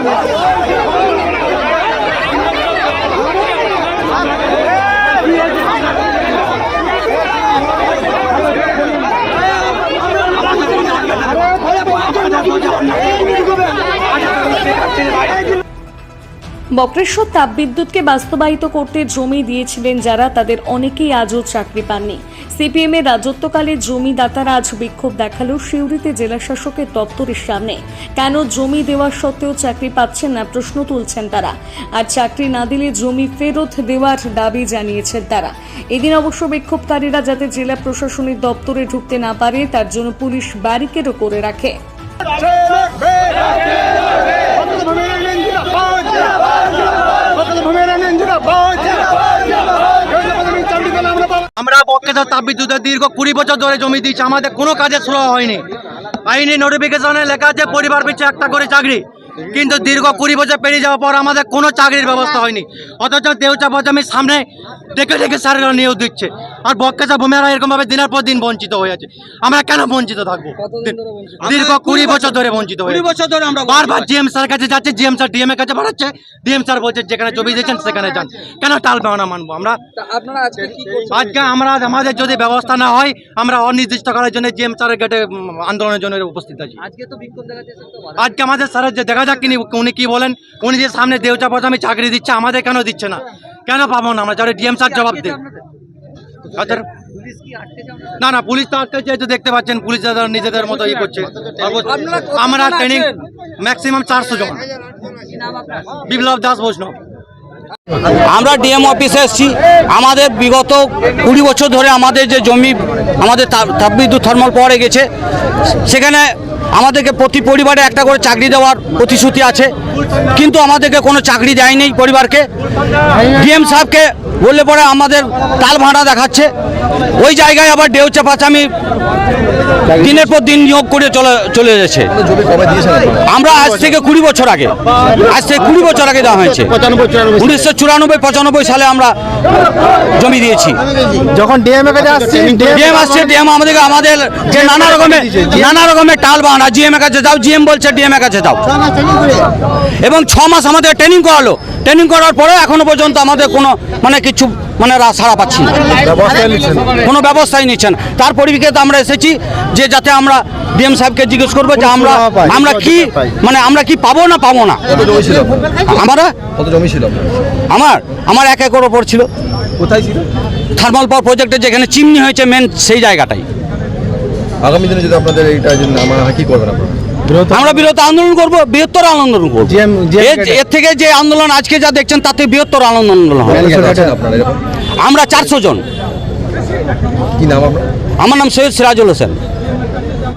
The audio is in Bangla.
Come on, come on. Bakreshwar তাপবিদ্যুৎকে বাস্তবায়িত করতে জমি দিয়েছিলেন যারা, তাদের অনেকেই আজও চাকরি পাননি। সিপিএম এর রাজত্বকালে জমিদাতারা আজ বিক্ষোভ দেখাল সিউড়িতে জেলা শাসকের দপ্তরের সামনে। কেন জমি দেওয়া সত্ত্বেও চাকরি পাচ্ছেন না, প্রশ্ন তুলছেন তারা। আর চাকরি না দিলে জমি ফেরত দেওয়ার দাবি জানিয়েছেন তারা। এদিন অবশ্য বিক্ষোভকারীরা যাতে জেলা প্রশাসনিক দপ্তরে ঢুকতে না পারে, তার জন্য পুলিশ ব্যারিকেডও করে রাখে। আমরা বক্কেশ্বর তাপবিদ্যুতের দীর্ঘ কুড়ি বছর ধরে জমি দিয়েছি, আমাদের কোনো কাজে শুরু হয়নি। আইনি নোটিফিকেশনে লেখা আছে, পরিবার পিছু একটা করে চাকরি। কিন্তু দীর্ঘ কুড়ি বছর পেরিয়ে যাওয়ার পর আমাদের কোনো চাকরির ব্যবস্থা হয়নি। অথচ দেউচা বজামির সামনে ডেকে ডেকে স্যারেরা নিয়োগ দিচ্ছে। আর বক্কেশ্বর ভূমিরা এরকমভাবে দিনের পর দিন বঞ্চিত হয়ে আছে। আমরা কেন বঞ্চিত থাকব? দীর্ঘ কুড়ি বছর ধরে বঞ্চিত হয়ে বছর ধরে আমরা বারবার জিএম স্যার কাছে যাচ্ছে জিএম স্যার ডিএম এর কাছে বাড়াচ্ছে ডিএম স্যার বলছে যেখানে জমি দিয়েছেন সেখানে যান। কেন টাল পাওনা মানবো আমরা? আজকে আমরা আমাদের যদি ব্যবস্থা না হয় আমরা অনির্দিষ্ট করার জন্য জিএম স্যারের গেটে আন্দোলনের জন্য উপস্থিত আছি। আজকে তো বিক্ষোভ দেখাচ্ছে তো আজকে আমাদের স্যারের যে দেখা যাক কিনি উনি কি বলেন? উনি যে সামনে দেউচা আমি চাকরি দিচ্ছে আমাদের কেন দিচ্ছে না? কেন পাবো না আমরা? যারা ডিএম স্যার জবাব দেন। আচ্ছা? না না পুলিশ তো আটকে যেহেতু দেখতে পাচ্ছেন পুলিশ দাদা নিজেদের মতো ইয়ে করছে আমরা ট্রেনিং ম্যাক্সিমাম চারশো জন। বিপ্লব দাস বৈষ্ণব। আমরা ডিএম অফিসে এসেছি। আমাদের বিগত কুড়ি বছর ধরে আমাদের যে জমি আমাদের তাপ- তাপবিদ্যুৎ থার্মাল পাওয়ারে গেছে সেখানে আমাদেরকে প্রতি পরিবারে একটা করে চাকরি দেওয়ার প্রতিশ্রুতি আছে। কিন্তু আমাদেরকে কোনো চাকরি দেয়নি পরিবারকে। ডিএম সাহেবকে বললে পরে আমাদের তাল ভাড়া দেখাচ্ছে। ওই জায়গায় আবার ডেউচা পাচামি দিনের পর দিন নিয়োগ করে চলে চলে যাচ্ছে আমরা আজ থেকে কুড়ি বছর আগে আজ থেকে কুড়ি বছর আগে দেওয়া হয়েছে। উনিশশো চুরানব্বই পঁচানব্বই সালে আমরা জমি দিয়েছি। যখন ডিএম এর কাছে আসছি ডিএম আসছে ডিএম আমাদেরকে আমাদের যে নানা রকমের নানা রকমের টাল বাহানা জিএম এর কাছে যাও জিএম বলছে ডিএম এর কাছে যাও। এবং ছ মাস আমাদের ট্রেনিং করালো। ট্রেনিং করার পরে এখনও পর্যন্ত আমাদের কোনো মানে কিছু মানে রা- সাড়া পাচ্ছি না। কোনো ব্যবস্থাই নিচ্ছেন তার পরিপ্রেক্ষিতে আমরা এসেছি যে যাতে আমরা ডিএম সাহেবকে জিজ্ঞেস করব যে আমরা আমরা কি মানে আমরা কি পাবো না পাবো না? আমরা? কত জমি ছিল? আমার? আমার এক একর ওপর ছিল। কোথায় ছিল? থার্মাল পাওয়ার প্রজেক্টে যেখানে চিমনি হয়েছে মেন সেই জায়গাটাই। আগামী দিনে যদি আপনাদের এইটা কি করবেন আপনারা? আমরা বৃহৎ আন্দোলন করব বৃহত্তর আন্দোলন করব। এর- থেকে যে আন্দোলন আজকে যা দেখছেন তাতে বৃহত্তর আন্দোলন আমরা চারশো জন। কি নাম আমার নাম সৈয়দ সিরাজুল হোসেন।